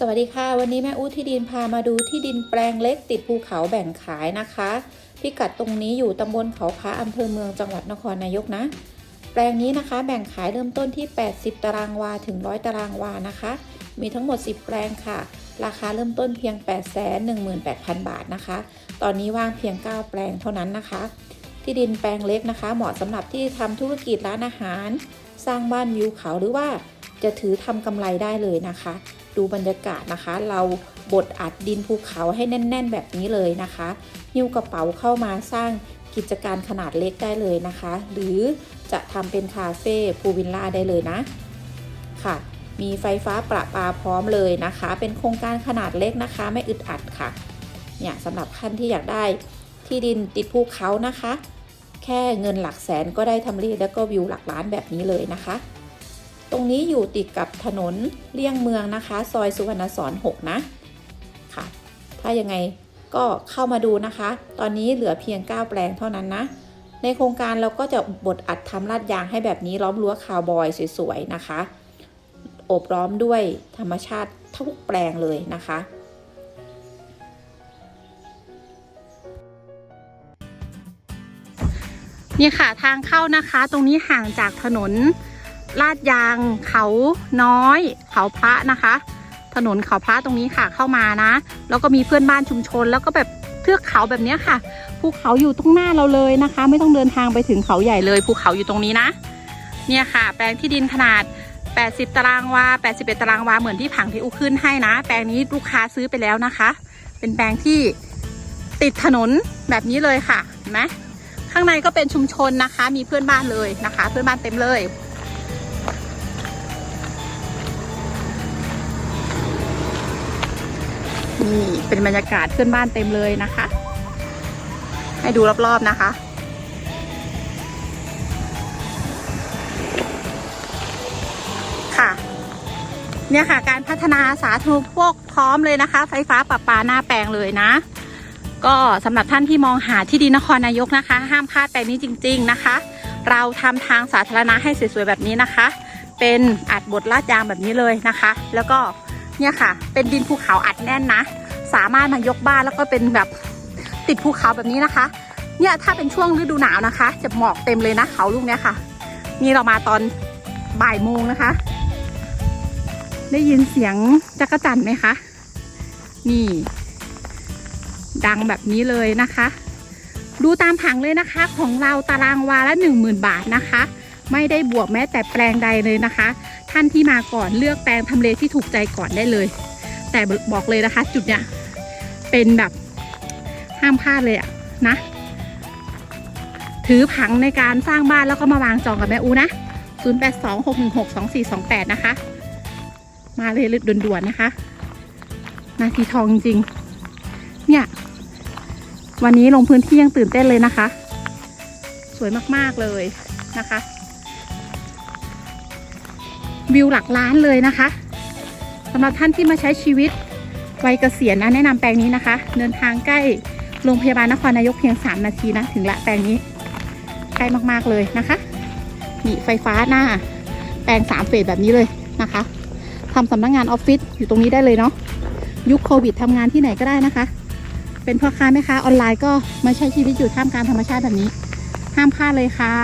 สวัสดีค่ะ วันนี้แม่อู้ที่ดินพามาดูที่ดินแปลงเล็กติดภูเขาแบ่งขายนะคะ พิกัดตรงนี้อยู่ตำบลเขาพระอำเภอเมืองจังหวัดนครนายกนะ แปลงนี้นะคะแบ่งขายเริ่มต้นที่ 80 ตารางวาถึง 100 ตารางวานะคะ มีทั้งหมด 10 แปลงค่ะ ราคาเริ่มต้นเพียง 818,000 บาทนะคะ ตอนนี้ว่างเพียง 9 แปลงเท่านั้นนะคะ ที่ดินแปลงเล็กนะคะ เหมาะสำหรับที่ทำธุรกิจร้านอาหาร สร้างบ้านวิวเขาหรือว่าจะถือทำกำไรได้เลยนะคะ ดูบรรยากาศนะคะ เราบดอัดดินภูเขาให้แน่น ๆ แบบนี้เลยนะคะหิ้วกระเป๋าเข้ามาสร้างกิจการขนาดเล็กได้เลยนะคะ หรือจะทำเป็นคาเฟ่พูวิลล่าได้เลยนะค่ะ มีไฟฟ้าประปาพร้อมเลยนะคะ เป็นโครงการขนาดเล็กนะคะ ไม่อึดอัดค่ะเนี่ยสำหรับท่านที่อยากได้ที่ดินติดภูเขานะคะ แค่เงินหลักแสนก็ได้ทำเลแล้วก็วิวหลักล้านแบบนี้เลยนะคะ ตรงนี้อยู่ติดกับถนนเลี่ยงเมืองนะคะ ซอยสุวรรณสอน6นะค่ะ ถ้ายังไงก็เข้ามาดูนะคะ ตอนนี้เหลือเพียง 9 แปลงเท่านั้นนะ ในโครงการเราก็จะบดอัดทำลาดยางให้แบบนี้ล้อมรั้วคาวบอยสวยๆนะคะ อบล้อมด้วยธรรมชาติทุกแปลงเลยนะคะนี่ค่ะทางเข้านะคะ ตรงนี้ห่างจากถนน ลาดยางเขาน้อย เขาพระนะคะ ถนนเขาพระตรงนี้ค่ะเข้ามานะ แล้วก็มีเพื่อนบ้านชุมชน แล้วก็แบบเทือกเขาแบบนี้ค่ะภูเขาอยู่ตรงหน้าเราเลยนะคะ ไม่ต้องเดินทางไปถึงเขาใหญ่เลยภูเขาอยู่ตรงนี้นะ เนี่ยค่ะ แปลงที่ดินขนาด 80 ตารางวา 81 ตารางวาเหมือนที่ผังที่อุขึ้นให้นะ แปลงนี้ลูกค้าซื้อไปแล้วนะคะ เป็นแปลงที่ติดถนนแบบนี้เลยค่ะเห็นไหมข้างในก็เป็นชุมชนนะคะ มีเพื่อนบ้านเลยนะคะ เพื่อนบ้านเต็มเลย นี่เป็นบรรยากาศเพื่อนบ้านเต็มเลยนะคะ ให้ดูรอบๆนะคะ ค่ะ เนี่ยค่ะ การพัฒนาสาธารณูปโภคพร้อมเลยนะคะ ไฟฟ้าประปาหน้าแปลงเลยนะ ก็สำหรับท่านที่มองหาที่ดินนครนายกนะคะ ห้ามพลาดแปลงนี้จริง ๆนะคะ เราทำทางสาธารณะให้สวยๆแบบนี้นะคะ เป็นอัดบดลาดยางแบบนี้เลยนะคะ แล้วก็ เนี่ยค่ะ เป็นดินภูเขาอัดแน่นนะ สามารถมายกบ้านแล้วก็เป็นแบบติดภูเขาแบบนี้นะคะ เนี่ยถ้าเป็นช่วงฤดูหนาวนะคะ จะหมอกเต็มเลยนะเขาลูกเนี้ยค่ะ นี่เรามาตอนบ่ายโมงนะคะ ได้ยินเสียงจักรจันไหมคะ นี่ ดังแบบนี้เลยนะคะ ดูตามผังเลยนะคะ ของเราตารางวาละ10,000บาทนะคะ ไม่ได้บวกแม้แต่แปลงใดเลยนะคะ ท่านที่มาก่อนเลือกแปลงทำเลที่ถูกใจก่อนได้เลย แต่บอกเลยนะคะ จุดเนี้ยเป็นแบบห้ามพลาดเลยอะนะ ถือผังในการสร้างบ้านแล้วก็มาวางจองกับแม่อูนะ 0826162428 นะคะ มาเลยด่วนๆนะคะ นาทีทองจริง เนี่ย วันนี้ลงพื้นที่ยังตื่นเต้นเลยนะคะ สวยมากๆเลยนะคะ วิวหลักล้านเลยนะคะสำหรับท่านที่มาใช้ชีวิตวัยเกษียณนะแนะนำแปลงนี้นะคะ เดินทางใกล้โรงพยาบาลนครนายกเพียง 3 นาทีนะถึงละแปลงนี้ใกล้มากๆเลยนะคะนี่ไฟฟ้าหน้า แปลงสามเฟสแบบนี้เลยนะคะทำสำนักงงานออฟฟิศอยู่ตรงนี้ได้เลยเนาะยุคโควิดทำงานที่ไหนก็ได้นะคะ เป็นพ่อค้าแม่ค้าออนไลน์ก็มาใช้ชีวิตอยู่ท่ามกลางธรรมชาติแบบนี้ ห้ามพลาดเลยค่ะ